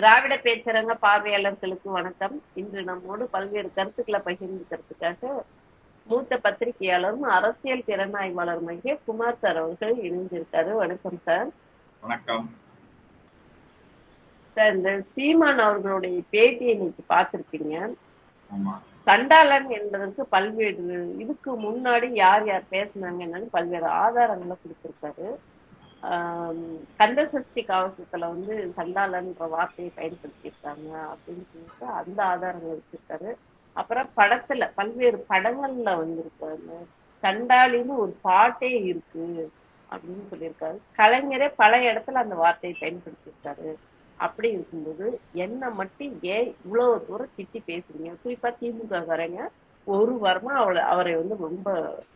திராவிட பேச்சரங்க பார்வையாளர்களுக்கு வணக்கம். இன்று நம்மோடு பல்வேறு கருத்துக்களை பகிர்ந்துக்கிறதுக்காக மூத்த பத்திரிகையாளரும் அரசியல் திறனாய்வாளருமாகிய குமார் சார் அவர்கள் இணைஞ்சிருக்காரு வணக்கம் சார். வணக்கம். சார் இந்த சீமான் அவர்களுடைய பேட்டியை இன்னைக்கு பார்த்திருப்பீங்க ஆமா. சண்டாளன் என்பதற்கு பல்வேறு இதுக்கு முன்னாடி யார் யார் பேசினாங்க என்னன்னு பல்வேறு ஆதாரங்களை கொடுத்திருக்காரு. கந்த சஷ்டி கவசத்துல வந்து சண்டாளன்ற வார்த்தையை பயன்படுத்தியிருக்காங்க அப்படின்னு சொல்லிட்டு அந்த ஆதாரங்கள் வச்சிருக்காரு. அப்புறம் படத்துல பல்வேறு படங்கள்ல வந்திருக்காரு சண்டாளின்னு ஒரு பாட்டே இருக்கு அப்படின்னு சொல்லியிருக்காரு. கலைஞரே பல இடத்துல அந்த வார்த்தையை பயன்படுத்தியிருக்காரு. அப்படி இருக்கும்போது என்ன மட்டும் ஏன் இவ்வளவு தூரம் திட்டி பேசுறீங்க? குறிப்பா திமுக காரங்க ஒரு வாரமா அவளை அவரை வந்து ரொம்ப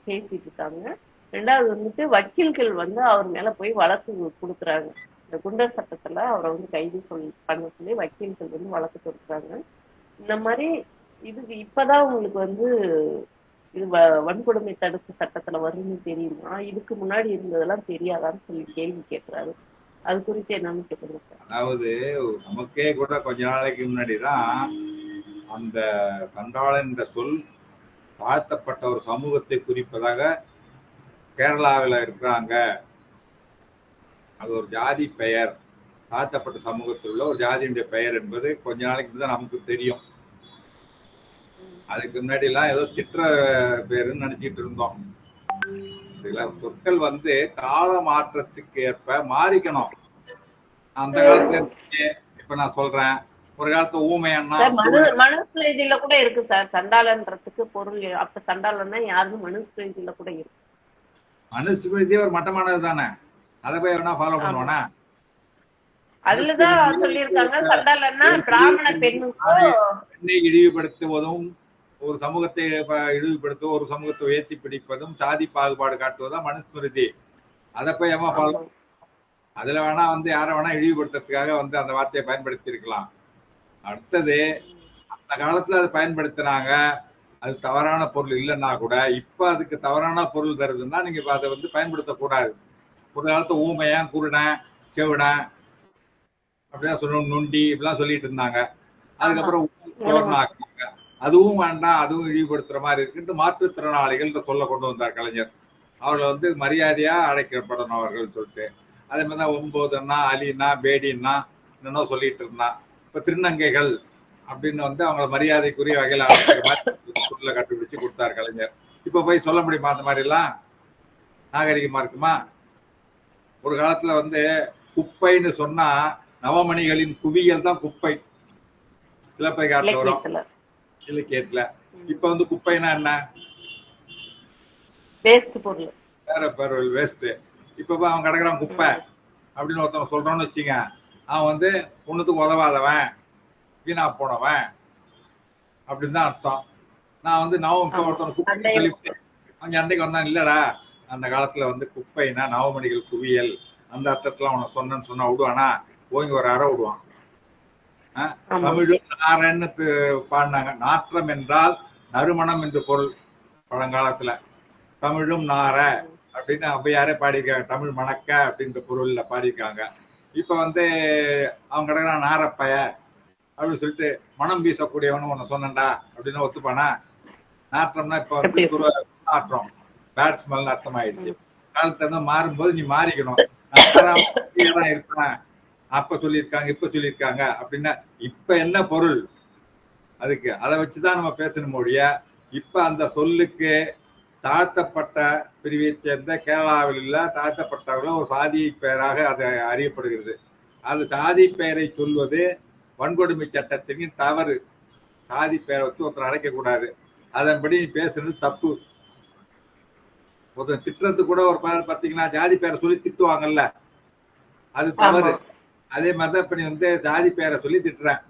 பேசிட்டு இருக்காங்க. ரெண்டாவது வந்துட்டு வக்கீல்கள் வந்து அவர் மேல போய் வழக்கு கொடுக்குறாங்க. இந்த குண்டர் சட்டத்துல அவரை வந்து கைது சொல் பண்ண சொல்லி வக்கீல்கள் வந்து வழக்கு கொடுக்குறாங்க இந்த மாதிரி இதுக்கு இப்பதான் உங்களுக்கு வந்து இது வ- வன்கொடுமை தடுப்பு சட்டத்துல வரும்னு தெரியுமா? இதுக்கு முன்னாடி இருந்ததெல்லாம் தெரியாதான்னு சொல்லி கேள்வி கேட்கிறாரு அது குறித்து என்னன்னு கேட்குறீங்க அதாவது நமக்கே கூட கொஞ்ச நாளைக்கு முன்னாடி தான் அந்த தண்டாளன் என்ற சொல் தாழ்த்தப்பட்ட ஒரு சமூகத்தை குறிப்பதாக கேரளாவில் இருக்கிறாங்க. அது ஒரு ஜாதி பெயர். தாழ்த்தப்பட்ட சமூகத்தில் உள்ள ஒரு ஜாதியினுடைய பெயர் என்பது கொஞ்ச நாளைக்கு தான் நமக்கு தெரியும். அதுக்கு முன்னாடி எல்லாம் ஏதோ திட்டுற பேருன்னு நினைச்சிட்டு இருந்தோம். சில சொற்கள் வந்து கால மாற்றத்துக்கு ஏற்ப மாறிக்கணும். அந்த காலத்துல இப்ப நான் சொல்றேன். ஒரு காலத்துல ஊமையன்னா சார் மனு மனுஸ்மிருதியில கூட இருக்கு சார். சண்டாளன்றதுக்கு பொருள். அப்ப சண்டாளன்னா யாருக்கும் மனுஸ்மிருதியில கூட இருக்கு. மனுஸ்மிருதி ஒரு மட்டமானது தானே? அதை போய் வேணா ஃபாலோ பண்ணுவானா? அதுலதான் சொல்லியிருக்காங்க. சண்டாளன்னா பிராமண பெண்ணுக்கும் பெண்ணை இழிவுபடுத்துவதும் ஒரு சமூகத்தை இழிவுபடுத்துவதும் ஒரு சமூகத்தை உயர்த்தி பிடிப்பதும் சாதி பாகுபாடு காட்டுவதும் மனுஸ்மிருதி அதை போய் ஏமா ஃபாலோ அதுல வேணா வந்து யாரை வேணா இழிவுபடுத்துறதுக்காக வந்து அந்த வார்த்தையை பயன்படுத்தி இருக்கலாம் அடுத்தது அந்த காலத்துல அதை பயன்படுத்தினாங்க. அது தவறான பொருள் இல்லைன்னா கூட இப்ப அதுக்கு தவறான பொருள் நீங்க இப்ப அதை வந்து பயன்படுத்தக்கூடாது. ஒரு காலத்து ஊமையன் குருடன் செவிடன் அப்படிதான் சொல்லணும் நொண்டி இப்படிலாம் சொல்லிட்டு இருந்தாங்க. அதுக்கப்புறம் ஆக்குனாங்க. அதுவும் வேண்டாம் அதுவும் இழிவுபடுத்துற மாதிரி இருக்குன்ட்டு மாற்றுத்திறனாளிகள் சொல்ல கொண்டு வந்தார் கலைஞர். அவர்களை வந்து மரியாதையா அழைக்கப்படணும் அவர்கள் சொல்லிட்டு. அதே மாதிரி தான் ஒன்பதுன்னா அலினா பேடின்னா என்னன்னோ சொல்லிட்டு இருந்தான். இப்ப திருநங்கைகள் அப்படின்னு வந்து அவங்கள மரியாதைக்குரிய வகையில் அழைக்கிற மாதிரி சொல்ல கண்டுபிடிச்சு கொடுத்தார் கலைஞர். இப்ப போய் சொல்ல முடியுமா அந்த மாதிரி எல்லாம் நாகரிகமா இருக்குமா? ஒரு காலத்துல வந்து குப்பைன்னு சொன்னா நவமணிகளின் குவியல் தான் குப்பை. சிலப்பதிகாரத்துல வரும். இலக்கியத்துல. இப்ப வந்து குப்பைனா என்ன? வேஸ்ட் பொருள். வேற பொருள் வேஸ்ட் இப்ப அவன் கிடக்குறான் குப்பை. அப்படின்னு ஒருத்தன் சொல்றான்னு வச்சுங்க. அவன் வந்து ஒண்ணுத்துக்கு உதவாதவன். வீணா போனவன். அப்படின்னு தான் அர்த்தம். நான் வந்து நான் இப்ப. ஒருத்தன் குப்பை சொல்லிட்டு அவன் சண்டைக்கு வந்தான் இல்லடா அந்த காலத்துல வந்து குப்பைனா நவமணிகள் குவியல். அந்த அர்த்தத்துல அவனை சொன்னேன்னு சொன்னா விடுவானா ஓங்கி ஒரு அறை விடுவான். தமிழும் நாரன்னு பாடினாங்க. நாற்றம் என்றால் நறுமணம் என்று பொருள் பழங்காலத்துல. தமிழும் நார அப்படின்னு ஔவையாரே பாடியிருக்காங்க? தமிழ் மணக்க அப்படின்ற பொருள்ல பாடியிருக்காங்க. இப்ப வந்து அவங்க கிடக்குறான் நாரப்பய அப்படின்னு சொல்லிட்டு மனம் வீசக்கூடியவனு உன்னை சொன்னேன்டா அப்படின்னு ஒத்துப்பானா? நாற்றம்னா இப்ப வந்து எப்படி? துர நாற்றம். பேட் அர்த்தம் ஆயிடுச்சு காலத்துல இருந்து மாறும்போது நீ மாறிக்கணும். தான் இருப்பேன் அப்ப சொல்லியிருக்காங்க இப்ப சொல்லியிருக்காங்க அப்படின்னா இப்ப என்ன பொருள்? அதுக்கு அதை வச்சுதான் நம்ம பேசணும் ஒழிய இப்ப அந்த சொல்லுக்கு தாழ்த்தப்பட்ட பிரிவை சேர்ந்த கேரளாவில் உள்ள தாழ்த்தப்பட்டவர்கள் ஒரு சாதி பெயராக அது அறியப்படுகிறது. அந்த சாதி பெயரை சொல்வது வன்கொடுமை சட்டத்தின் தவறு. சாதி பெயரை வச்சு ஒருத்தர் அழைக்கக்கூடாது அதன்படி பேசுறது தப்பு. ஒருத்தன் திட்டுறது கூட ஒரு பாரு பார்த்தீங்கன்னா ஜாதி பெயரை சொல்லி திட்டுவாங்கல்ல. அது தவறு. அதே மாதிரிதான் இப்ப நீ வந்து ஜாதி பெயரை சொல்லி திட்டுறேன்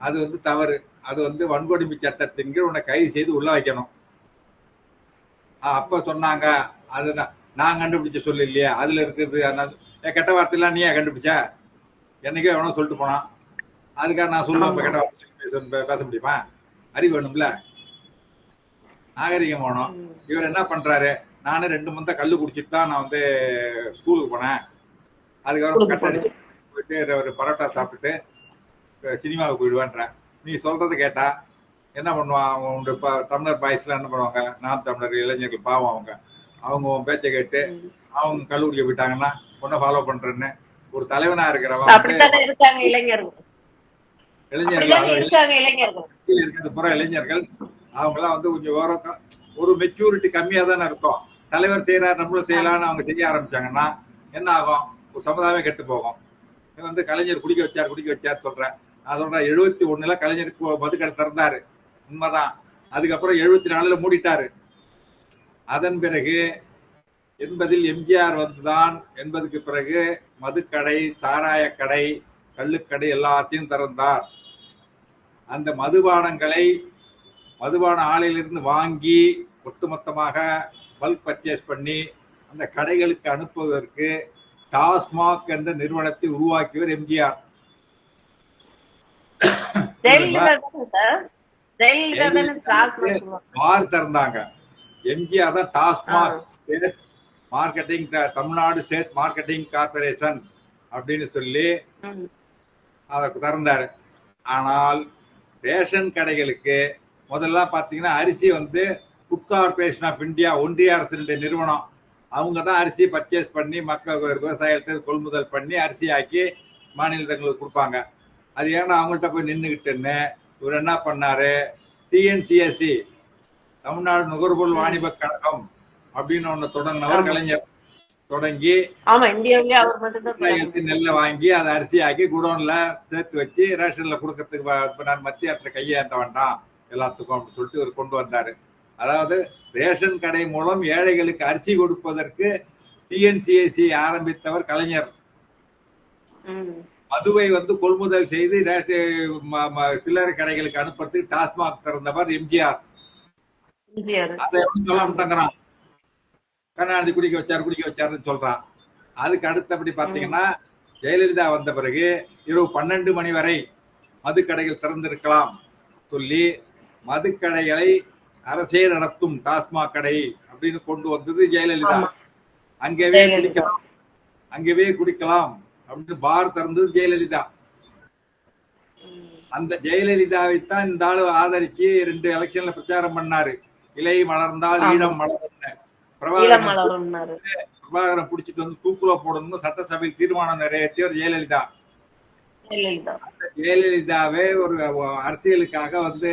அது வந்து தவறு. அது வந்து வன்கொடுமை சட்டத்தின் கீழ் உன்னை கைது செய்து உள்ள வைக்கணும். அப்ப சொன்னாங்க. அது நான் கண்டுபிடிச்ச சொல்லு இல்லையா அதுல இருக்கிறது ஏன் கெட்ட வார்த்தையெல்லாம் நீயே கண்டுபிடிச்ச? என்னைக்கோ எவனோ சொல்லிட்டு போனான். அதுக்காக நான் சொல்லுவேன். கெட்ட வார்த்தை பேச முடியுமா? அறிவு வேணும்ல? நாகரிகம் வேணும். இவர் என்ன பண்றாரு? நானும் ரெண்டு மந்த கல்லு குடிச்சிட்டு தான் நான் வந்து ஸ்கூலுக்கு போனேன். அதுக்கப்புறம் கட் அடிச்சு போயிட்டு ஒரு பரோட்டா சாப்பிட்டுட்டு சினிமாவுக்கு போயிடுவேன்றேன். நீ சொல்றதை கேட்டா என்ன பண்ணுவான்? அவன் இப்போ தமிழர் பாய்ஸ்லாம் என்ன பண்ணுவாங்க? நாம் தமிழர் இளைஞர்கள் பாவம் அவங்க. அவங்க உன் பேச்சை கேட்டு. அவங்க கல்லூரிக்கு போயிட்டாங்கன்னா உன்னை ஃபாலோ பண்றேன்னு ஒரு தலைவனா இருக்கிறவன் இளைஞர்கள். இருக்கிறது புற இளைஞர்கள். அவங்கெல்லாம் வந்து கொஞ்சம் ஓரம் ஒரு மெச்சூரிட்டி கம்மியாக தானே இருக்கும். தலைவர் செய்கிறார் நம்மளும் செய்யலாம்னு அவங்க செய்ய ஆரம்பிச்சாங்கன்னா என்ன ஆகும்? ஒரு சமுதாயமே கெட்டு போகும். வந்து கலைஞர் குடிக்க வச்சார் குடிக்க வச்சார் சொல்கிறேன் நான் சொல்கிறேன் எழுபத்தி ஒன்றில் கலைஞருக்கு மதுக்கடை திறந்தார். உண்மைதான். அதுக்கப்புறம் எழுபத்தி நாலில் மூடிட்டாரு. அதன் பிறகு எண்பதில் எம்ஜிஆர் வந்துதான். எண்பதுக்கு பிறகு மதுக்கடை சாராயக்கடை கள்ளுக்கடை எல்லாத்தையும் திறந்தார். அந்த மதுபானங்களை மதுபான ஆலையிலிருந்து வாங்கி ஒட்டுமொத்தமாக பல்க் பர்ச்சேஸ் பண்ணி அந்த கடைகளுக்கு அனுப்புவதற்கு டாஸ்மாக் என்ற நிறுவனத்தை உருவாக்கியவர் எம்ஜிஆர். பார் திறந்தாங்க. எம்ஜிஆர் தான் TASMAC state marketing Tamil Nadu state marketing corporation அப்படின்னு சொல்லி. அதை திறந்தாரு. ஆனால் ரேஷன் கடைகளுக்கு முதல்ல பார்த்தீங்கன்னா அரிசி வந்து ஃபுட் கார்பரேஷன் ஆஃப் இந்தியா ஒன்றிய அரசினுடைய நிறுவனம். அவங்க தான் அரிசி பர்ச்சேஸ் பண்ணி மக்கள் விவசாயிகிட்ட கொள்முதல் பண்ணி அரிசி ஆக்கி மாநிலங்களுக்கு கொடுப்பாங்க. அது ஏன்னா அவங்கள்ட்ட போய் நின்றுக்கிட்டுன்னு இவர் என்ன பண்ணாரு? டிஎன்சிஎஸ்சி தமிழ்நாடு நுகர்பொருள் வாணிப கழகம் அப்படின்னு ஒன்று தொடங்கினவர். கலைஞர். தொடங்கி நெல்லை வாங்கி அதை அரிசி ஆக்கி குடோன்ல சேர்த்து வச்சு ரேஷன்ல கொடுக்கறதுக்கு மத்திய அரசுல கையேந்த வேண்டாம் எல்லாத்துக்கும் அப்படின்னு சொல்லிட்டு இவர் கொண்டு வந்தாரு. அதாவது ரேஷன் கடை மூலம் ஏழைகளுக்கு அரிசி கொடுப்பதற்கு டிஎன்சிஏசி ஆரம்பித்தவர் கலைஞர். மதுவை வந்து கொள்முதல் செய்து சில்லறை கடைகளுக்கு அனுப்புறதுக்கு டாஸ்மாக் திறந்தவர் எம்ஜிஆர். அதை சொல்ல மாட்டேங்கிறான். கருணாநிதி குடிக்க வச்சார் குடிக்க வச்சாருன்னு சொல்றான். அதுக்கு அடுத்தபடி பாத்தீங்கன்னா ஜெயலலிதா வந்த பிறகு இரவு பன்னெண்டு மணி வரை மதுக்கடைகள் திறந்திருக்கலாம். சொல்லி மதுக்கடைகளை அரசே நடத்தும் டாஸ்மாக் கடை அப்படின்னு கொண்டு வந்தது ஜெயலலிதா. ஜெயலலிதா. குடிக்கலாம். அங்கேயே குடிக்கலாம் அப்படின்னு பார் திறந்தது ஜெயலலிதா. அந்த ஜெயலலிதாவை தான் இந்த ஆளு ஆதரிச்சு ரெண்டு எலெக்ஷன்ல பிரச்சாரம் பண்ணாரு. இலை மலர்ந்தால். ஈழம் ஈழம் பிரபாகரன் பிரபாகரன் பிடிச்சிட்டு வந்து தூக்குல போடணும்னு சட்டசபையில் தீர்மானம் நிறைவேற்றியவர் ஜெயலலிதா. ஜெயலலிதாவே ஒரு அரசியலுக்காக வந்து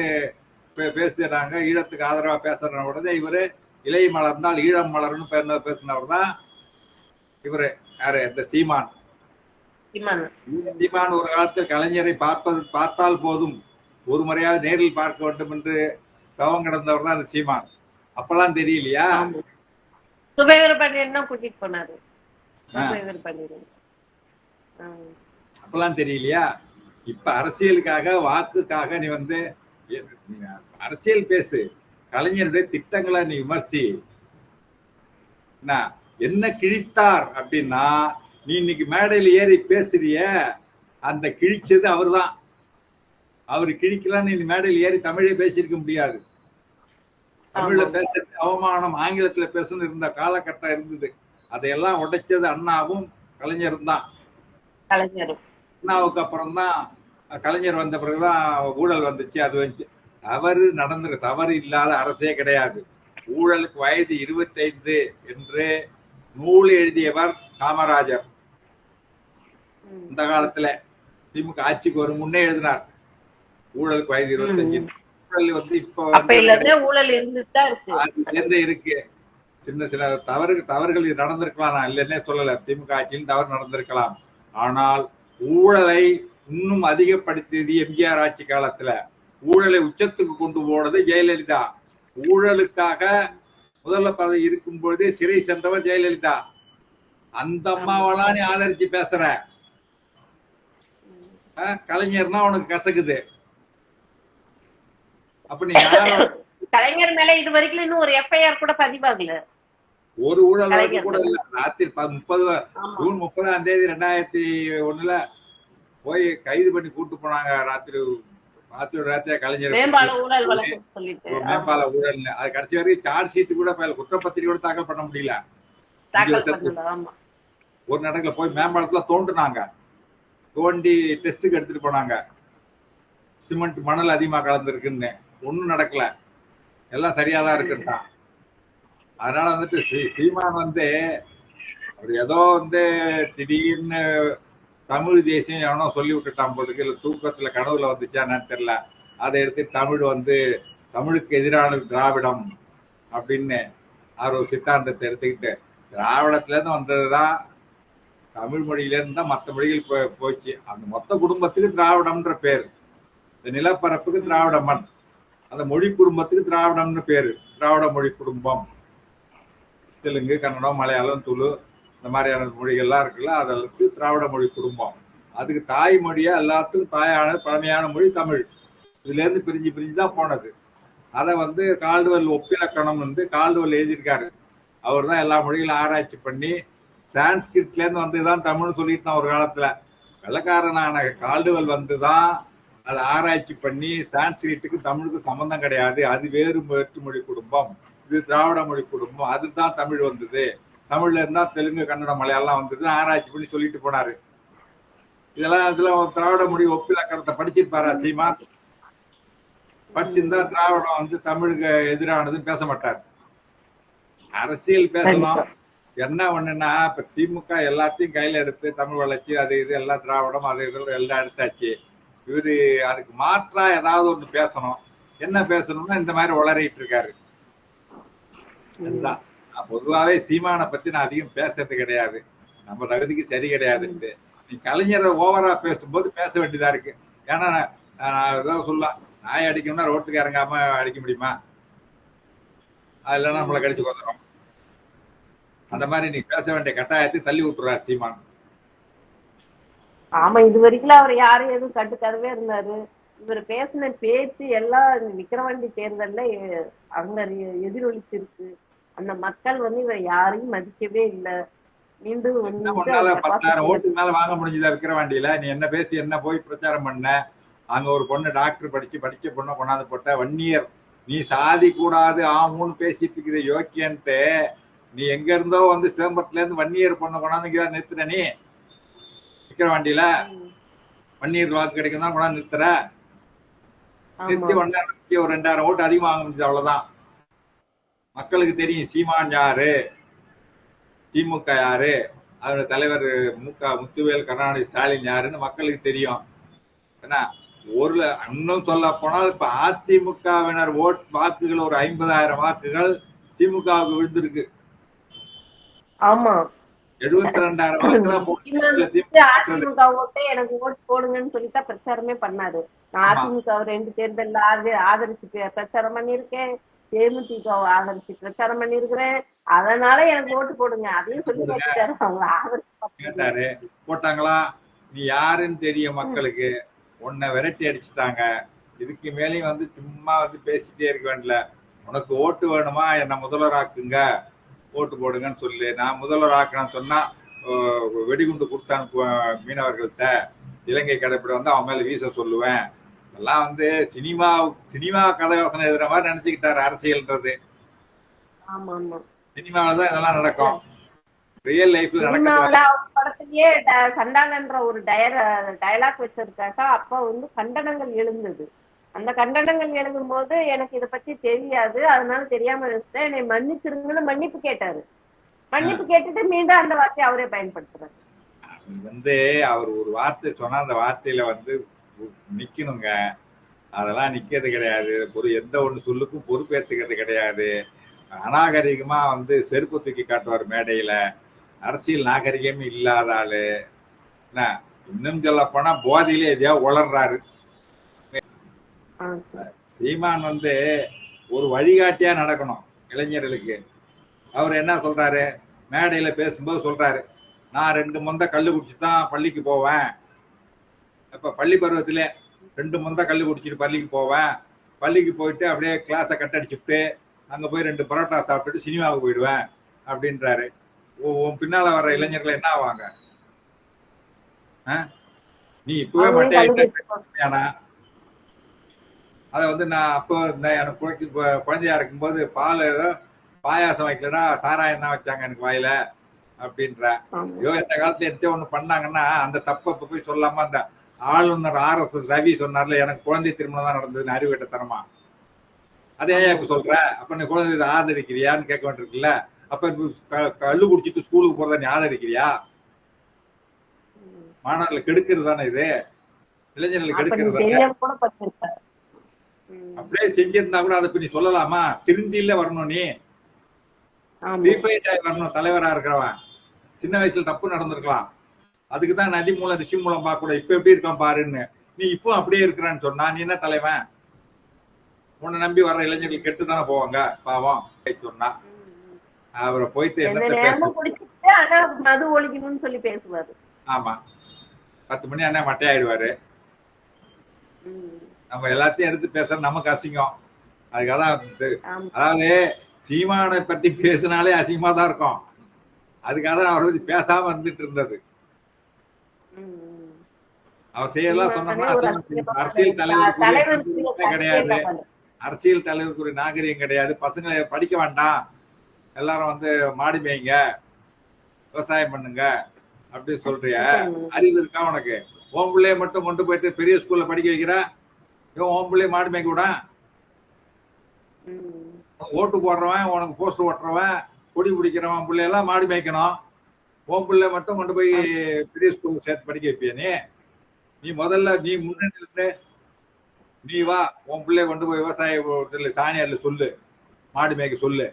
பே- பேசுறாங்க ஈழத்துக்கு ஆதரவா பேசுற உடனே இவரு இலை மலர்ந்தால் ஈழம் மலர்னு பேர்ன- பேசினவர் தான் இவரு. யாரு? இந்த சீமான். சீமான். ஒரு காலத்தில் கலைஞரை பார்ப்பது பார்த்தால் போதும். ஒரு முறையாவது நேரில் பார்க்க வேண்டும் என்று தவம் கிடந்தவர் தான் அந்த சீமான். அப்பெல்லாம் தெரியலையா? அப்பெல்லாம் தெரியலையா? இப்ப அரசியலுக்காக வாக்குக்காக நீ வந்து அரசியல் பேசு. கலைஞருடைய திட்டங்களை நீ விமர்சி. என்ன? என்ன கிழித்தார் அப்படின்னா நீ இன்னைக்கு மேடையில் ஏறி பேசுறிய அந்த கிழிச்சது அவர்தான். அவர் கிழிக்கலான்னு நீ மேடையில் ஏறி தமிழே பேசியிருக்க முடியாது. தமிழ்ல. பேசுறது அவமானம் ஆங்கிலத்துல பேசணும் இருந்த காலகட்டம் இருந்தது. அதையெல்லாம் உடைச்சது அண்ணாவும் கலைஞரும் தான். அண்ணாவுக்கு அப்புறம் தான் கலைஞர் வந்த பிறகுதான் ஊழல் வந்துச்சு அது வந்துச்சு. தவறு நடந்து தவறு இல்லாத அரசே கிடையாது. ஊழலுக்கு வயது இருபத்தைந்து என்று நூல் எழுதியவர் காமராஜர். இந்த காலத்துல திமுக ஆட்சிக்கு வரும் முன்னே எழுதினார். ஊழலுக்கு வயது இருபத்தஞ்சு ஊழல் வந்து இப்போ எந்த இருக்கு. சின்ன சின்ன தவறு தவறுகள் இது நடந்திருக்கலாம். நான் இல்லைன்னே சொல்லல. திமுக ஆட்சியில் தவறு நடந்திருக்கலாம். ஆனால் ஊழலை இன்னும் அதிகப்படுத்தியது எம்ஜிஆர் ஆட்சி காலத்துல. ஊழலை உச்சத்துக்கு கொண்டு போனது ஜெயலலிதா. ஊழலுக்காக முதல்ல பதவி இருக்கும் பொழுதே சிறை சென்றவர் ஜெயலலிதா. அந்த அம்மாவெல்லாம் நீ ஆதரிச்சு பேசுற. கலைஞர்னா உனக்கு கசக்குது. அப்ப நீ கலைஞர் மேல இது வரைக்கும் இன்னும் ஒரு எஃப்ஐஆர் கூட பதிவாகல. ஒரு ஊழல் வழக்கு கூட இல்ல. ராத்திரி முப்பது ஜூன் முப்பதாம் தேதி ரெண்டாயிரத்தி ஒண்ணுல போய் கைது பண்ணி கூட்டு போனாங்க. ராத்திரி ராத்திரி ராத்திரியா கலைஞர் மேம்பால ஊழல் வழக்கு சொல்லிட்டு. ஒரு மேம்பால ஊழல்னு அது கடைசி வரைக்கும் சார்ஜ் ஷீட் கூட குற்றப்பத்திரிகை கூட தாக்கல் பண்ண முடியல. ஒரு நடக்கல போய் மேம்பாலத்துல தோண்டுனாங்க. தோண்டி டெஸ்ட்டுக்கு எடுத்துட்டு போனாங்க. சிமெண்ட் மணல் அதிகமா கலந்துருக்குன்னு. ஒண்ணும் நடக்கல. எல்லாம் சரியா தான் இருக்குன்ட்டான். அதனால வந்துட்டு சீமான் வந்து அவர் ஏதோ வந்து திடீர்னு தமிழ் தேசியம் எவனோ சொல்லி விட்டுட்டான் போல இருக்கு தூக்கத்தில் தூக்கத்துல கனவுல வந்துச்சா என்னன்னு தெரில அதை எடுத்து தமிழ் வந்து தமிழுக்கு எதிரானது திராவிடம் அப்படின்னு அவர் ஒரு சித்தாந்தத்தை எடுத்துக்கிட்டு திராவிடத்துலேருந்து வந்தது தான் தமிழ் மொழியிலேருந்து தான் மற்ற மொழிகள் போ- போச்சு. அந்த மொத்த குடும்பத்துக்கு திராவிடம்ன்ற பேர். இந்த நிலப்பரப்புக்கு திராவிட மண் அந்த மொழி குடும்பத்துக்கு திராவிடம்னு பேர். திராவிட மொழி குடும்பம். தெலுங்கு கன்னடம் மலையாளம் துளு இந்த மாதிரியான மொழிகள்லாம் இருக்குல்ல அதற்கு திராவிட மொழி குடும்பம். அதுக்கு தாய் மொழியா எல்லாத்துக்கும் தாயான பழமையான மொழி தமிழ். இதுலேருந்து பிரிஞ்சு பிரிஞ்சு தான் போனது. அதை வந்து கால்டுவல் ஒப்பிலக்கணம் வந்து கால்டுவல் எழுதியிருக்காரு. அவர் தான் எல்லா மொழிகளும் ஆராய்ச்சி பண்ணி சான்ஸ்கிரிட்லேருந்து வந்து தான் தமிழ்னு சொல்லிட்டு ஒரு காலத்தில். வெள்ளக்காரனான கால்டுவல் வந்து தான் அதை ஆராய்ச்சி பண்ணி சான்ஸ்கிரிட்டுக்கு தமிழுக்கு சம்மந்தம் கிடையாது. அது வேறு வேற்று மொழி குடும்பம். இது திராவிட மொழி குடும்பம். அதுதான் தமிழ் வந்தது. தமிழ்ல இருந்தா தெலுங்கு கன்னடம் மலையாளம் வந்தது ஆராய்ச்சி பண்ணி சொல்லிட்டு போனாரு. இதெல்லாம் இதுல திராவிட மொழி ஒப்பிலக்கணத்தை படிச்சிருப்பாரா சீமான்? படிச்சிருந்தா திராவிடம் வந்து தமிழுக்கு எதிரானதுன்னு பேச மாட்டார். அரசியல் பேசலாம் என்ன ஒண்ணுன்னா இப்ப திமுக எல்லாத்தையும் கையில எடுத்து தமிழ் வளர்ச்சி அது இது எல்லாம் திராவிடம் அது இது எல்லாம் எடுத்தாச்சு. இவரு அதுக்கு மாற்றா ஏதாவது ஒண்ணு பேசணும். என்ன பேசணும்னா இந்த மாதிரி உளறிட்டு இருக்காரு. அதுதான். நான் பொதுவாவே சீமானை பத்தி நான் அதிகம் பேசுறது கிடையாது. நம்ம தகுதிக்கு சரி கிடையாதுன்ட்டு நீ கலைஞரை ஓவரா பேசும்போது பேச வேண்டியதா இருக்கு. ஏன்னா நான் ஏதோ சொல்லலாம். நாய் அடிக்கணும்னா ரோட்டுக்கு இறங்காம அடிக்க முடியுமா? அது இல்லைன்னா நம்மளை கடிச்சு கொத்துறோம் அந்த மாதிரி நீ பேச வேண்டிய கட்டாயத்தை தள்ளி விட்டுறாரு சீமான். ஆமா இது வரைக்கும் அவர் யாரும் எதுவும் கண்டுக்காதவே இருந்தாரு. இவர் பேசின பேச்சு எல்லாம் விக்கிரவாண்டி தேர்தல்ல அங்க எதிரொலிச்சிருக்கு. அந்த மக்கள் வந்து இவர் யாரையும் மதிக்கவே இல்லை. மீண்டும் பத்தாயிரம் ஓட்டுக்கு மேல வாங்க முடிஞ்சதா விக்கிரவாண்டியில நீ என்ன பேசி என்ன போய் பிரச்சாரம் பண்ண? அங்க ஒரு பொண்ணு டாக்டர் படிச்சு படிச்ச பொண்ணை கொண்டாந்து போட்ட வன்னியர். நீ சாதி கூடாது ஆமுன்னு பேசிட்டு இருக்கிற யோக்கியன்ட்டு நீ எங்க இருந்தோ வந்து சிதம்பரத்துல இருந்து வன்னியர் பொண்ணை கொண்டாந்து இங்கதான் நிறுத்துற நீ? விக்கிரவாண்டியில ம், வன்னியர் வாக்கு கிடைக்கும் தான் கொண்டாந்து நிறுத்துற? நிறுத்தி ஒன்னா நிறுத்தி ஒரு ரெண்டாயிரம் ஓட்டு அதிகமாக வாங்க முடிஞ்சது அவ்வளவுதான். மக்களுக்கு தெரியும் சீமான் யாரு? திமுக யாரு? அதோட தலைவர் மு க முத்துவேல் கருணாநிதி ஸ்டாலின் யாருன்னு மக்களுக்கு தெரியும். ஏன்னா ஒரு இன்னும் சொல்ல போனால் இப்ப அதிமுகவினர் ஓட் வாக்குகள் ஒரு ஐம்பதாயிரம் வாக்குகள் திமுகவுக்கு விழுந்திருக்கு. ஆமா. எழுபத்தி ரெண்டாயிரம் வாக்கு தான் சீமான் போட்டு வந்து திமுக அதிமுக ஓட்டே எனக்கு ஓட்டு போடுங்கன்னு சொல்லிட்டு பிரச்சாரமே பண்ணாரு. நான். அதிமுக ரெண்டு தேர்தல்ல ஆது ஆதரிச்சு பிரச்சாரம் பண்ணியிருக்கேன். தேமுதிக ஆதரிச்சு பிரச்சாரம் பண்ணிருக்கிறேன். அதனால எனக்கு ஓட்டு போடுங்க. அதையும் சொல்லி கேட்டாரு. போட்டாங்களா? நீ யாருன்னு தெரியும் மக்களுக்கு. உன்னை விரட்டி அடிச்சுட்டாங்க. இதுக்கு மேலேயும் வந்து சும்மா வந்து பேசிட்டே இருக்க வேண்டல உனக்கு ஓட்டு வேணுமா? என்ன முதல்வராக்குங்க ஓட்டு போடுங்கன்னு சொல்லு. நான் முதல்வர் ஆக்கணும்னு சொன்னா வெடிகுண்டு கொடுத்தான்னு அனுப்புவேன் மீனவர்கள்ட்ட. இலங்கை கடைப்பிட வந்து அவன் மேல வீச சொல்லுவேன். இதெல்லாம் வந்து சினிமா சினிமா கதை யோசனை எழுதுற மாதிரி நினைச்சுக்கிட்டாரு அரசியல்ன்றது. சினிமாவில தான் இதெல்லாம் நடக்கும். ரியல் லைஃப்ல படத்திலேயே சண்டாளன்ற ஒரு டயலாக் வச்சிருக்காக்கா அப்ப வந்து கண்டனங்கள் எழுந்தது. அந்த கண்டனங்கள் எழுதும் போது எனக்கு இதை பத்தி தெரியாது. அதனால தெரியாம இருந்துட்டேன். என்னை மன்னிச்சிருங்கன்னு மன்னிப்பு கேட்டாரு. மன்னிப்பு கேட்டுட்டு மீண்டும் அந்த வார்த்தையை அவரே பயன்படுத்துறாரு. வந்து அவர் ஒரு வார்த்தை சொன்னா அந்த வார்த்தையில வந்து நிக்கணுங்க. அதெல்லாம் நிக்கிறது கிடையாது. ஒரு எந்த ஒண்ணு சொல்லுக்கும் பொறுப்பேத்துக்கிறது கிடையாது. அநாகரிகமா வந்து செருப்பு தூக்கி காட்டுவார் மேடையில. அரசியல் நாகரிகமே இல்லாத ஆளு. என்ன? இன்னும் சொல்ல போனா போதையில எதையாவது உளர்றாரு. சீமான் வந்து ஒரு வழிகாட்டியா நடக்கணும் இளைஞர்களுக்கு. அவர் என்ன சொல்றாரு? மேடையில பேசும்போது சொல்றாரு. நான் ரெண்டு மொந்த கல்லு குடிச்சு தான் பள்ளிக்கு போவேன். இப்ப பள்ளி பருவத்திலே ரெண்டு மொந்த கல்லு குடிச்சிட்டு பள்ளிக்கு போவேன். பள்ளிக்கு போயிட்டு அப்படியே கிளாஸை கட் அடிச்சுட்டு அங்க போய் ரெண்டு பரோட்டா சாப்பிட்டுட்டு சினிமாவுக்கு போயிடுவேன் அப்படின்றாரு. உன் பின்னால வர்ற இளைஞர்கள் என்ன ஆவாங்க? நீ இப்பவே ஏன்னா அதை வந்து நான் அப்போ இந்த எனக்கு குழந்தை குழந்தையா இருக்கும்போது பால் ஏதோ பாயாசம் வைக்கலன்னா சாராயம் தான் வச்சாங்க எனக்கு வாயில அப்படின்ற. ஐயோ இந்த காலத்துல எந்த ஒண்ணு பண்ணாங்கன்னா அந்த தப்பை போய் சொல்லாம அந்த ஆளுநர் ஆர் எஸ் எஸ் ரவி சொன்னார்ல எனக்கு குழந்தை திருமணம் தான் நடந்ததுன்னு அறிவுகட்டத்தனமா? அதே ஏன் இப்ப சொல்ற? அப்ப நீ குழந்தை ஆதரிக்கிறியான்னு கேட்க வேண்டியிருக்குல்ல. அப்ப இப்ப க- கள்ளு குடிச்சிட்டு ஸ்கூலுக்கு போறத நீ ஆதரிக்கிறியா. மாணவர்களை கெடுக்கிறது தானே இது. இளைஞர்களை கெடுக்கிறது தானே. அப்படியே செஞ்சிருந்தா கூட அதை நீ சொல்லலாமா? திருந்தியில வரணும் நீ. வரணும் தலைவரா இருக்கிறவன். சின்ன வயசுல தப்பு நடந்திருக்கலாம். அதுக்கு தான் நதி மூலம் ரிஷி மூலம் பார்க்க கூட இப்ப எப்படி இருக்கான் பாருன்னு. நீ இப்போ அப்படியே இருக்கிறான்னு சொன்னா நீ என்ன தலைவன்? உன்னை நம்பி வர்ற இளைஞர்கள் கெட்டு தானே போவாங்க பாவம் சொன்னா. அவரை போயிட்டு என்னத்த சொல்லி பேசுவாரு. ஆமா. பத்து மணி அண்ணன் மட்டையாயிடுவாரு. நம்ம எல்லாத்தையும் எடுத்து பேச நமக்கு அசிங்கம். அதுக்காக தான் அதாவது சீமானை பத்தி பேசினாலே அசிங்கமா தான் இருக்கும். அதுக்காக தான் அவரை பத்தி பேசாம வந்துட்டு இருந்தது. அவர் செய்யலாம் சொன்னோம்னா. அரசியல் தலைவர் கிடையாது. அரசியல் அரசியல் தலைவருக்கு ஒரு நாகரிகம் கிடையாது. பசங்களை படிக்க வேண்டாம். எல்லாரும் வந்து மாடி மேய்ங்க விவசாயம் பண்ணுங்க அப்படின்னு சொல்றிய அறிவு இருக்கா உனக்கு? உன் பிள்ளைய மட்டும் கொண்டு போயிட்டு பெரிய ஸ்கூல்ல படிக்க வைக்கிற? இவன் உன் பிள்ளைய மாடு மேய்க்க விட. ஓட்டு போடுறவன் உனக்கு போஸ்டர் ஓட்டுறவன் கொடி பிடிக்கிறவன் பிள்ளையெல்லாம் மாடு மேய்க்கணும். உன் பிள்ளை மட்டும் கொண்டு போய் பெரிய ஸ்கூல்ல சேர்த்து படிக்க வைப்பிய நீ? நீ முதல்ல நீ முன்னாடி இருந்து நீ வா உன் பிள்ளைய கொண்டு போய் விவசாய சாணியார்ல சொல்லு. மாடு மேய்க்க சொல்லு.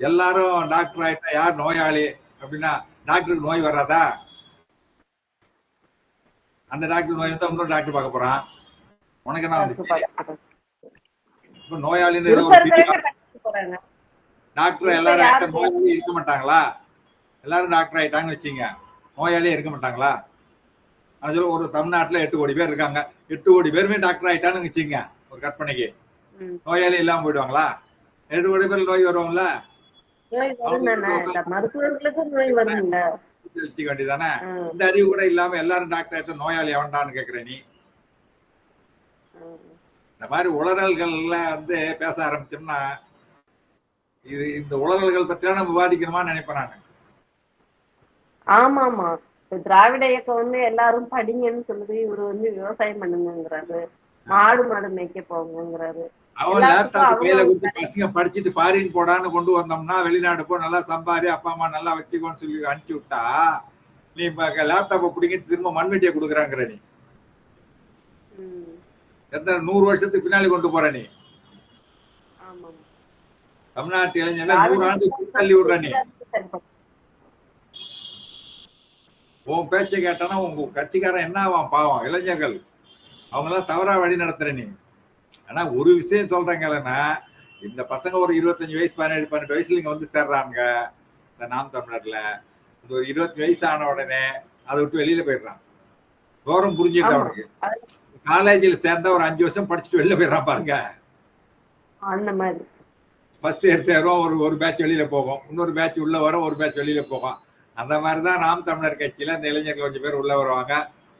எல்லாரும் டாக்டர் ஆயிட்டா யார் நோயாளி? அப்படின்னா டாக்டருக்கு நோய் வராதா? அந்த டாக்டர் நோய் வந்தா இன்னொரு டாக்டர் பார்க்க போறான். உனக்கு என்ன இப்ப நோயாளின்னு ஏதோ ஒரு டாக்டர் எல்லாரும் நோயாளி இருக்க மாட்டாங்களா? எல்லாரும் டாக்டர் ஆயிட்டாங்கன்னு வச்சுங்க. நோயாளியே இருக்க மாட்டாங்களா? அது சொல்ல ஒரு தமிழ்நாட்டுல எட்டு கோடி பேர் இருக்காங்க. எட்டு கோடி பேருமே டாக்டர் ஆயிட்டான்னு வச்சுங்க ஒரு கற்பனைக்கு. நோயாளி இல்லாம போயிடுவாங்களா? எட்டு கோடி பேர் நோய் வருவாங்களா இந்த வேண்டியதானே அறிவு கூட இல்லாம எல்லாரும் டாக்டர் ஆயிட்டு நோயாளி அவன்டான்னு கேக்குற நீ. இந்த மாதிரி உளறல்கள்ல வந்து பேச ஆரம்பிச்சோம்னா இது இந்த உளறல்கள் பத்திலாம் நம்ம விவாதிக்கணுமா நினைப்பேன் நான். ஆமா ஆமா இப்ப திராவிட இயக்கம் வந்து எல்லாரும் படிங்கன்னு சொல்லுது. இவரு வந்து விவசாயம் பண்ணுங்கிறாரு மாடு மாடு மேய்க்க போங்கிறாரு அவன் எல்லாத்துக்கும் லேப்டாப் கையில அவங்க கொடுத்து பசங்க படிச்சுட்டு ஃபாரின் போடான்னு கொண்டு வந்தோம்னா வெளிநாடு போ நல்லா சம்பாரி அப்பா அம்மா நல்லா வச்சுக்கோன்னு சொல்லி அனுப்பிச்சு விட்டா நீ லேப்டாப்பை பிடிங்கிட்டு திரும்ப மண்வெட்டியை கொடுக்குறாங்கிற நீ. எத்தனை நூறு வருஷத்துக்கு பின்னாடி கொண்டு போற நீ. தமிழ்நாட்டு நூறு ஆண்டு தள்ளி விடுற நீ. உன் பேச்சை கேட்டானா உங்க கட்சிக்காரன் என்ன ஆவான் பாவம் இளைஞர்கள்? அவங்க எல்லாம் தவறா வழி நடத்துற நீ. ஆனா ஒரு விஷயம் சொல்றேங்கன்னா இந்த பசங்க ஒரு இருபத்தஞ்சு வயசு பதினேழு பன்னெண்டு வயசுல இங்க வந்து சேர்றாங்க இந்த நாம் தமிழர்ல. இந்த ஒரு இருபத்தி வயசு ஆன உடனே அதை விட்டு வெளியில போயிடுறான். தூரம் புரிஞ்சுட்டு. அவனுக்கு. காலேஜில் சேர்ந்தா ஒரு அஞ்சு வருஷம் படிச்சுட்டு வெளியில போயிடுறான் பாருங்க. அந்த மாதிரி. ஃபர்ஸ்ட் இயர் சேரும் ஒரு ஒரு பேட்ச் வெளியில போகும் இன்னொரு பேட்ச் உள்ள வரும் ஒரு பேட்ச் வெளியில போகும் அந்த மாதிரி தான் நாம் தமிழர் கட்சியில இந்த இளைஞர்கள் கொஞ்சம் பேர் உள்ள வருவாங்க.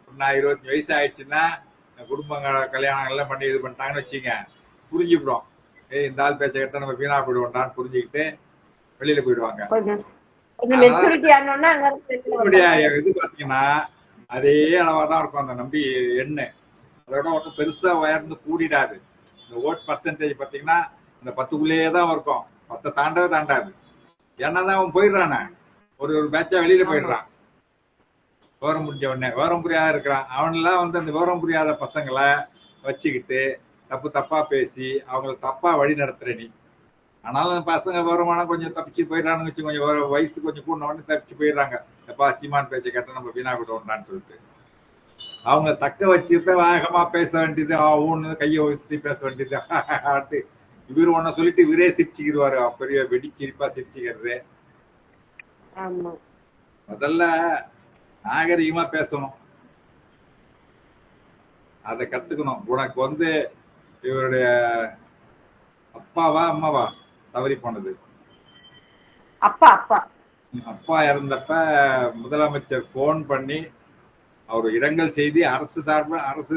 நான் இருபத்தி வயசு ஆயிடுச்சுன்னா இந்த குடும்பங்க கல்யாணங்கள்லாம் பண்ணி இது பண்ணிட்டாங்கன்னு வச்சுங்க புரிஞ்சுக்கிறோம் ஏய் இந்த ஆள் பேச்சை கேட்டா நம்ம வீணா போயிடுவோம்டான்னு புரிஞ்சுக்கிட்டு வெளியில போயிடுவாங்க. இது பாத்தீங்கன்னா அதே அளவா தான் இருக்கும். அந்த நம்பி எண்ணு. அதோட ஒன்றும் பெருசா உயர்ந்து கூடிடாது. இந்த ஓட் பர்சன்டேஜ் பாத்தீங்கன்னா இந்த பத்துக்குள்ளேயே தான் இருக்கும். பத்தை தாண்டவே தாண்டாது. என்னதான் அவன் போயிடுறானே. ஒரு ஒரு பேட்சா வெளியில போயிடுறான். விவரம் முடிஞ்ச உடனே விவரம் புரியாத இருக்கிறான். அவனெல்லாம் வந்து அந்த விவரம் புரியாத பசங்களை வச்சுக்கிட்டு தப்பு தப்பா பேசி அவங்கள தப்பா வழி நடத்துற நீ. ஆனாலும் பசங்க விவரமான கொஞ்சம் தப்பிச்சு போயிடுறான்னு வச்சு கொஞ்சம் வயசு கொஞ்சம் கூடின உடனே தப்பிச்சு போயிடுறாங்க. எப்பா சீமான் பேச்சை கேட்டா நம்ம வீணா விடுவோம்டான்னு சொல்லிட்டு. அவங்க தக்க வச்சுட்டு வேகமா பேச வேண்டியது ஆ ஊன்னு கையை ஊத்தி பேச வேண்டியது. இவர் ஒன்ன சொல்லிட்டு இவரே சிரிச்சுக்கிடுவாரு பெரிய வெடிச்சிரிப்பா சிரிச்சுக்கிறது. முதல்ல நாகரிகமா பேசணும். அதை கத்துக்கணும். உனக்கு வந்து இவருடைய அப்பாவா அம்மாவா தவறி போனது? அப்பா அப்பா. அப்பா இறந்தப்ப முதலமைச்சர் ஃபோன் பண்ணி அவர் இரங்கல் செய்தி அரசு சார்பில் அரசு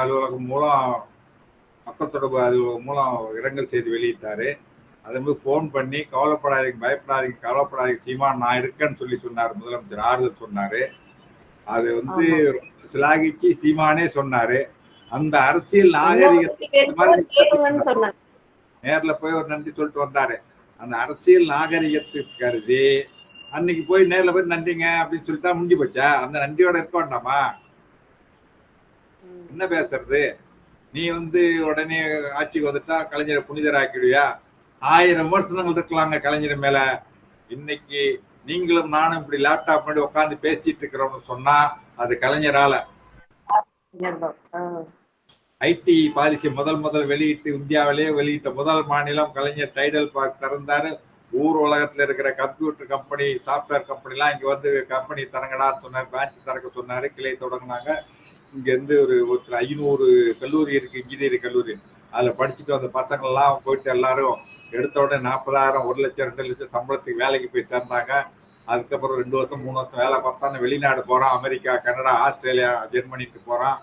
அலுவலகம் மூலம் மக்கள் தொடர்பு அலுவலகம் மூலம் இரங்கல் செய்தி வெளியிட்டாரு. அதே மாதிரி ஃபோன் பண்ணி கவலைப்படாதீங்க பயப்படாதீங்க கவலைப்படாதீங்க சீமான் நான் இருக்கேன்னு சொல்லி சொன்னார் முதலமைச்சர் ஆறுதல் சொன்னாரு. அது வந்து சிலாகிச்சு சீமானே சொன்னாரு. அந்த அரசியல் நாகரிகத்தை நேர்ல போய் ஒரு நன்றி சொல்லிட்டு வந்தாரு. அந்த அரசியல் நாகரிகத்துக்கு கருதி அன்னைக்கு போய் நேர்ல போய் நன்றிங்க அப்படின்னு சொல்லிட்டா முடிஞ்சு போச்சா? அந்த நன்றியோட இருக்க வேண்டாமா. என்ன பேசுறது? நீ வந்து உடனே ஆட்சிக்கு வந்துட்டா கலைஞரை புனிதராக்கிடுவியா? ஆயிரம் விமர்சனங்கள் இருக்கலாங்க கலைஞர் மேல. இன்னைக்கு நீங்களும் நானும் இப்படி லேப்டாப் முன்னாடி உட்காந்து பேசிட்டு இருக்கிறோம்னு சொன்னா அது கலைஞரால. ஐடி பாலிசி முதல் முதல் வெளியிட்டு இந்தியாவிலேயே வெளியிட்ட முதல் மாநிலம் கலைஞர் டைடல் பார்க் திறந்தாரு. ஊர் உலகத்துல இருக்கிற கம்ப்யூட்டர் கம்பெனி சாஃப்ட்வேர் கம்பெனி எல்லாம் இங்க வந்து கம்பெனி தரங்கடான்னு சொன்னார் பிரான்ச் திறக்க சொன்னாரு கிளை தொடங்கினாங்க. இங்க இருந்து ஒரு ஒருத்தர் ஐநூறு கல்லூரி இருக்கு இன்ஜினியரிங் கல்லூரி. அதுல படிச்சுட்டு வந்த பசங்க எல்லாம் போயிட்டு எல்லாரும் எடுத்த உடனே நாற்பதாயிரம் ஒரு லட்சம் ரெண்டு லட்சம் சம்பளத்துக்கு வேலைக்கு போய் சேர்ந்தாங்க. அதுக்கப்புறம் ரெண்டு வருஷம் மூணு வருஷம் வேலை பார்த்தான்னு வெளிநாடு போறான் அமெரிக்கா கனடா ஆஸ்திரேலியா ஜெர்மனிக்கு போறான்.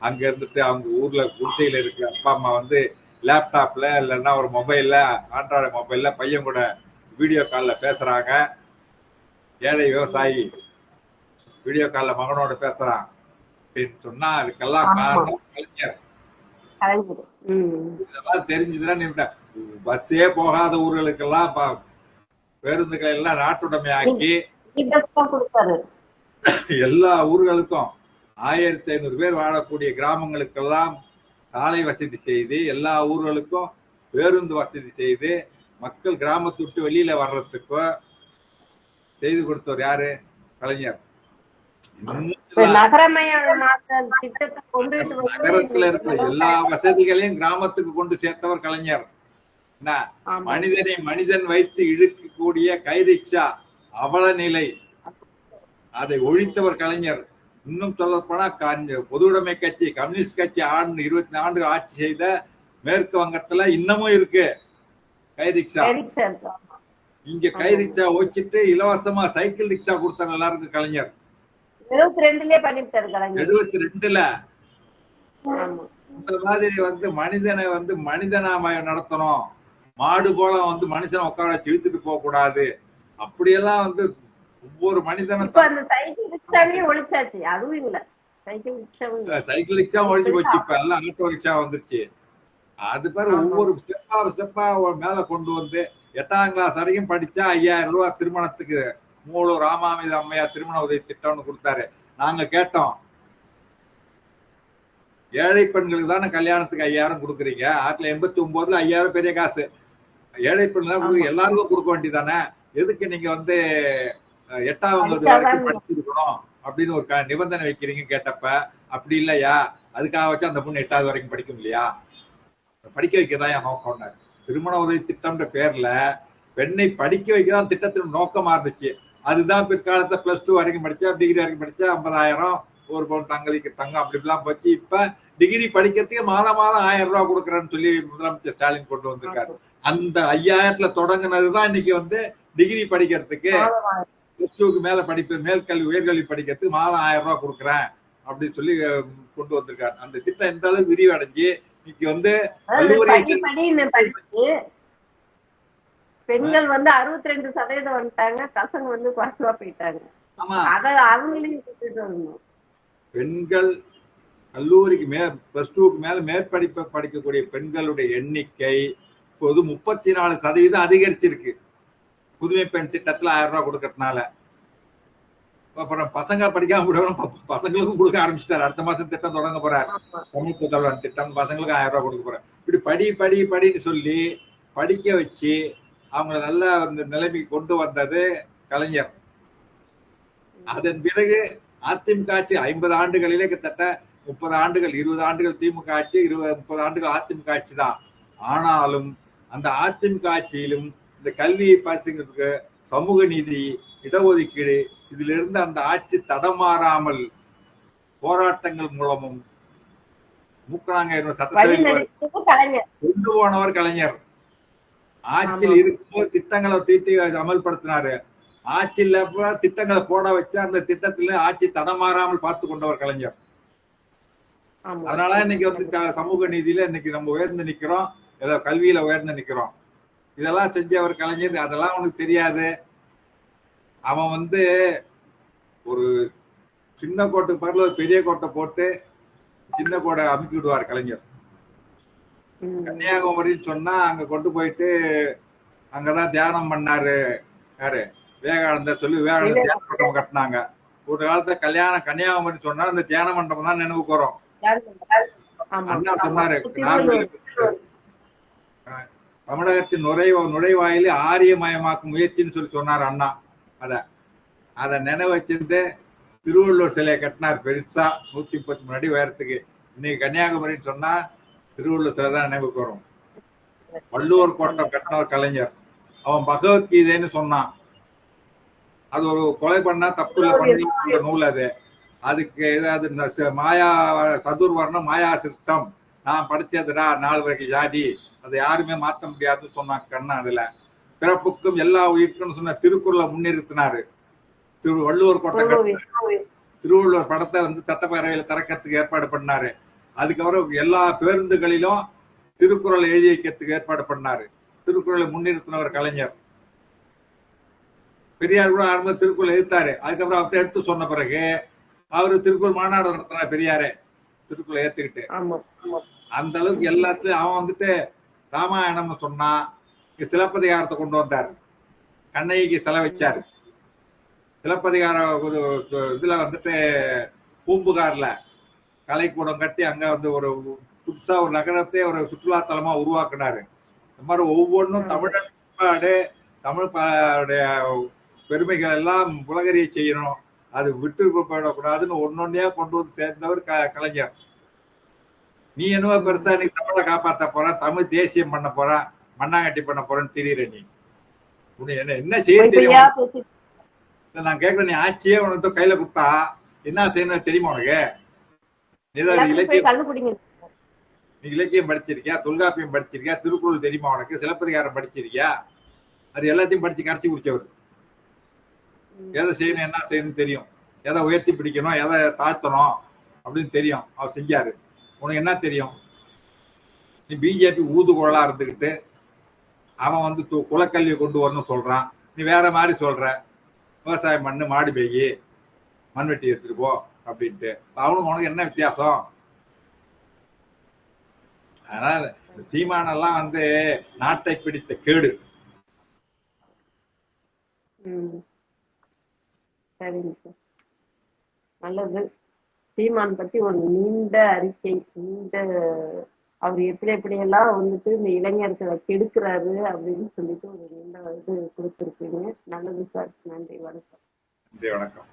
அங்க இருந்துட்டு அவங்க ஊர்ல குடிசையில இருக்கிற அப்பா அம்மா வந்து லேப்டாப்ல இல்லைன்னா ஒரு மொபைல்ல ஆண்ட்ராய்டு மொபைல்ல பையன் கூட வீடியோ கால்ல பேசுறாங்க. ஏழை விவசாயி வீடியோ கால்ல மகனோட பேசுறான். அப்படின்னு சொன்னா அதுக்கெல்லாம். காரணம் கலைஞர். இதெல்லாம் தெரிஞ்சதுன்னா நீ பஸ்ஸே போகாத ஊர்களுக்கெல்லாம் பேருந்துகளை எல்லாம் தான் கொடுத்தாரு. எல்லா ஊர்களுக்கும் ஆயிரத்தி ஐநூறு பேர் வாழக்கூடிய கிராமங்களுக்கெல்லாம் சாலை வசதி செய்து எல்லா ஊர்களுக்கும் பேருந்து வசதி செய்து மக்கள் கிராமத்தை விட்டு வெளியில வர்றதுக்கோ செய்து கொடுத்தவர் யாரு? கலைஞர். நகரத்துல இருக்கிற எல்லா வசதிகளையும் கிராமத்துக்கு கொண்டு சேர்த்தவர் கலைஞர். மனிதனை மனிதன் வைத்து இழுக்கக்கூடிய கை ரிக்ஷா அவல நிலை. அதை ஒழித்தவர் கலைஞர். இன்னும் சொல்ல போனா பொதுவுடைமை கட்சி கம்யூனிஸ்ட் கட்சி ஆண்டு இருபத்தி ஆண்டு ஆட்சி செய்த மேற்கு வங்கத்துல இன்னமும் இருக்கு. கை ரிக்ஷா. எரிக்சன். இங்க கை ரிக்ஷா ஓச்சிட்டு இலவசமா சைக்கிள் ரிக்ஷா கொடுத்தாங்க எல்லாருக்கும் கலைஞர். எழுபத்தி ரெண்டுலயே பண்ணிவிட்டாரு கலைஞர். எழுபத்தி ரெண்டுல இந்த மாதிரி வந்து மனிதனை வந்து மனிதனாம நடத்தணும். மாடு போல வந்து மனுஷனை உட்கார வச்சு இழுத்துட்டு போக கூடாது. அப்படியெல்லாம் வந்து ஒவ்வொரு மனிதனும் சைக்கிள் ரிக்ஷா ஒழிஞ்சு போச்சு. இப்ப எல்லாம் ஆட்டோ ரிக்ஷா வந்துருச்சு. அது பேர். ஒவ்வொரு ஸ்டெப்பா ஸ்டெப்பா மேல கொண்டு வந்து எட்டாம் கிளாஸ் வரைக்கும் படிச்சா ஐயாயிரம் ரூபாய் திருமணத்துக்கு மூணு ராமாமித அம்மையா திருமண உதவி திட்டம்னு கொடுத்தாரு. நாங்க கேட்டோம். ஏழை பெண்களுக்கு தானே கல்யாணத்துக்கு ஐயாயிரம் கொடுக்குறீங்க. ஆயிரத்தி எண்பத்தி ஒன்பதுல ஐயாயிரம் பெரிய காசு. ஏழை தான் ஆமா. எல்லாருக்கும் கொடுக்க வேண்டியதானே எதுக்கு நீங்க வந்து படிச்சாதான் வரைக்கும் படிச்சிருக்கணும் அப்படின்னு ஒரு நிபந்தனை வைக்கிறீங்க கேட்டப்ப அப்படி இல்லையா? அதுக்காக வச்சு அந்த பொண்ணு எட்டாவது வரைக்கும் படிக்கும் இல்லையா? படிக்க வைக்கதான் என் நோக்கம்னாரு திருமண உதவி திட்டம்ன்ற பேர்ல பெண்ணை படிக்க வைக்கதான் திட்டத்தின் நோக்கமா இருந்துச்சு அதுதான் பிற்காலத்துல பிளஸ் டூ வரைக்கும் படிச்சா டிகிரி வரைக்கும் படிச்சா ஐம்பதாயிரம் ஒரு பவுன் தங்களுக்கு தங்கம் அப்படி இப்படிலாம் போச்சு. இப்ப டிகிரி படிக்கிறதுக்கு மாதம் மாதம் ஆயிரம் ரூபாய் கொடுக்குறேன்னு சொல்லி முதலமைச்சர் ஸ்டாலின் கொண்டு வந்திருக்காரு. அந்த ஐயாயிரத்துல தொடங்குனதுதான் இன்னைக்கு வந்து டிகிரி படிக்கிறதுக்கு பிளஸ் டூக்கு மேல படிப்பு மேல்கல்வி உயர்கல்வி படிக்கிறதுக்கு மாதம் ஆயிரம் ரூபாய் கொடுக்குறேன் அப்படின்னு சொல்லி கொண்டு வந்திருக்காரு. அந்த திட்டம் எந்த அளவுக்கு விரிவடைஞ்சு இன்னைக்கு வந்து பெண்கள் வந்து அறுபத்தி ரெண்டு சதவீதம் வந்துட்டாங்க பசங்க வந்து குறைச்சுவா போயிட்டாங்க. பெண்கள் கல்லூரிக்கு மே பிளஸ் டூக்கு மேல மேற்படிப்பை படிக்கக்கூடிய பெண்களுடைய எண்ணிக்கை இப்போது முப்பத்தி நாலு சதவீதம் அதிகரிச்சிருக்கு. புதுமை பெண் திட்டத்துல ஆயிரம் ரூபாய் கொடுக்கறதுனால. அப்புறம் பசங்க படிக்காம விடணும் பசங்களுக்கும் கொடுக்க ஆரம்பிச்சிட்டாரு. அடுத்த மாசம் திட்டம் தொடங்க போறாரு. தமிழ் புதல்வன் திட்டம் பசங்களுக்கு ஆயிரம் ரூபாய் கொடுக்க போறாரு. இப்படி படி படி படின்னு சொல்லி படிக்க வச்சு அவங்கள நல்ல அந்த நிலைமைக்கு கொண்டு வந்தது கலைஞர். அதன் பிறகு அதிமுக ஆட்சி ஐம்பது ஆண்டுகளிலே கிட்டத்தட்ட முப்பது ஆண்டுகள் இருபது ஆண்டுகள் திமுக ஆட்சி இருபது முப்பது ஆண்டுகள் அதிமுக ஆட்சி தான். ஆனாலும் அந்த அதிமுக ஆட்சியிலும் இந்த கல்வி பசங்களுக்கு சமூக நீதி இடஒதுக்கீடு இதிலிருந்து அந்த ஆட்சி தடமாறாமல் போராட்டங்கள் மூலமும் நடத்துறது கலைஞர். கொண்டு போனவர் கலைஞர். ஆட்சியில். இருக்கும்போது திட்டங்களை தீட்டி அமல்படுத்தினாரு. ஆட்சியில் திட்டங்களை போட வச்சு அந்த திட்டத்துல ஆட்சி தடமாறாமல் பார்த்து கொண்டவர் கலைஞர். அதனால இன்னைக்கு வந்து சமூக நீதியில இன்னைக்கு நம்ம உயர்ந்து நிக்கிறோம். ஏதோ கல்வியில உயர்ந்து நிக்கிறோம். இதெல்லாம் செஞ்சவர் கலைஞர் அதெல்லாம் உனக்கு தெரியாது. அவன் வந்து ஒரு சின்ன கோட்டுக்கு பதில் ஒரு பெரிய கோட்டை போட்டு சின்ன கோடை அமுக்கி விடுவார் கலைஞர். கன்னியாகுமரின்னு சொன்னா அங்க கொண்டு போயிட்டு அங்கதான் தியானம் பண்ணாரு. யாரு? விவேகானந்தர் சொல்லி விவேகானந்தர் தியான மண்டபம் கட்டினாங்க. ஒரு காலத்துல கல்யாணம் கன்னியாகுமரி சொன்னா அந்த தியான மண்டபம் தான் நினைவுக்கு வரும். அண்ணா சொன்னாரு. தமிழகத்தின் நுழைவ நுழைவாயிலே ஆரியமயமாக்கும் முயற்சின்னு சொல்லி சொன்னார் அண்ணா. அத அத நினைவு வச்சிருந்து திருவள்ளுவர் சிலையை கட்டினார் பெருசா. நூத்தி முப்பத்தி மூணு அடி உயரத்துக்கு. இன்னைக்கு கன்னியாகுமரின்னு சொன்னா திருவள்ளுவர் சிலை தான் நினைவுக்கு வரும். வள்ளுவர் கோட்டம் கட்டினவர் கலைஞர். அவன் பகவத்கீதைன்னு சொன்னான். அது ஒரு கொலை பண்ணா தப்பு இல்லை பண்ணி நூல் அது. அதுக்கு ஏதாவது மாயா சதுர்வர்ணம் மாயா சிஸ்டம் நான் படிச்சதுடா நாலு வரைக்கும் ஜாதி. அதை யாருமே மாத்த முடியாதுன்னு சொன்னான் கண்ணா அதுல. பிறப்புக்கும் எல்லா உயிருக்கும் சொன்ன திருக்குறளை முன்னிறுத்தினாரு. திரு வள்ளுவர் கோட்டை. திருவள்ளுவர் படத்தை வந்து சட்டப்பேரவையில் திறக்கிறதுக்கு ஏற்பாடு பண்ணாரு. அதுக்கப்புறம் எல்லா பேருந்துகளிலும் திருக்குறள் எழுதி வைக்கிறதுக்கு ஏற்பாடு பண்ணாரு. திருக்குறளை முன்னிறுத்தினவர் கலைஞர். பெரியார் கூட ஆரம்ப திருக்குறள் எதிர்த்தாரு அதுக்கப்புறம் அவர்கிட்ட எடுத்து சொன்ன பிறகு அவரு திருக்குறள் மாநாடு நடத்தினார் பெரியாரே. திருக்குறளை ஏத்துக்கிட்டு. அந்த அளவுக்கு எல்லாத்துலயும் அவன் வந்துட்டு ராமாயணம் சொன்னா இங்க சிலப்பதிகாரத்தை கொண்டு வந்தார். கண்ணகிக்கு சிலை வச்சாரு. சிலப்பதிகார இதுல வந்துட்டு பூம்புகார்ல கலைக்கூடம் கட்டி அங்க வந்து ஒரு புதுசா ஒரு நகரத்தை ஒரு சுற்றுலா தலமா உருவாக்குனாரு. இந்த மாதிரி ஒவ்வொன்றும் தமிழன் பண்பாடு தமிழ் பெருமைகள் எல்லாம் உலகறிய செய்யணும். அது விட்டு போயிடக்கூடாதுன்னு ஒன்னொன்னையா கொண்டு வந்து சேர்ந்தவர் க கலைஞர். நீ என்னவோ பெருசா நீ தமிழை காப்பாத்த போற தமிழ் தேசியம் பண்ண போற மண்ணாங்கட்டி பண்ண போறேன்னு தெரியுற நீ. உனக்கு என்ன என்ன செய்ய தெரியும்? நான் கேக்குறேன் நீ ஆட்சியே உனக்கு கையில கொடுத்தா என்ன செய்யணும் தெரியுமா உனக்கு? ஏதாவது இலக்கியம் நீ இலக்கியம் படிச்சிருக்கியா? தொல்காப்பியம் படிச்சிருக்கியா? திருக்குறள் தெரியுமா உனக்கு? சிலப்பதிகாரம் படிச்சிருக்கியா? அது எல்லாத்தையும் படிச்சு கரைச்சி குடிச்சவர். எதை செய்யணும் என்ன செய்யணும் தெரியும். எதை உயர்த்தி பிடிக்கணும் எதை தாழ்த்தணும் அப்படின்னு தெரியும். அவர் செஞ்சாரு. உனக்கு என்ன தெரியும்? நீ பிஜேபி ஊதுகுழலா இருந்துக்கிட்டு அவன் வந்து து- குலக்கல்வியை கொண்டு வரணும்னு சொல்றான். நீ வேற மாதிரி சொல்ற. விவசாயம் பண்ணு மாடு பெய்யி மண்வெட்டி எடுத்துட்டு போ அப்படின்ட்டு. அவனுக்கு உனக்கு என்ன வித்தியாசம்? அதனால சீமானெல்லாம் வந்து நாட்டை பிடித்த கேடு. சரிங்க சார். நல்லது. சீமான் பத்தி ஒரு நீண்ட அறிக்கை நீண்ட அவர் எப்படி எப்படியெல்லாம் வந்துட்டு இந்த இளைஞர்களை கெடுக்கிறாரு அப்படின்னு சொல்லிட்டு ஒரு நீண்ட இது கொடுத்துருக்கீங்க. நல்லது சார். நன்றி. வணக்கம். நன்றி. வணக்கம்.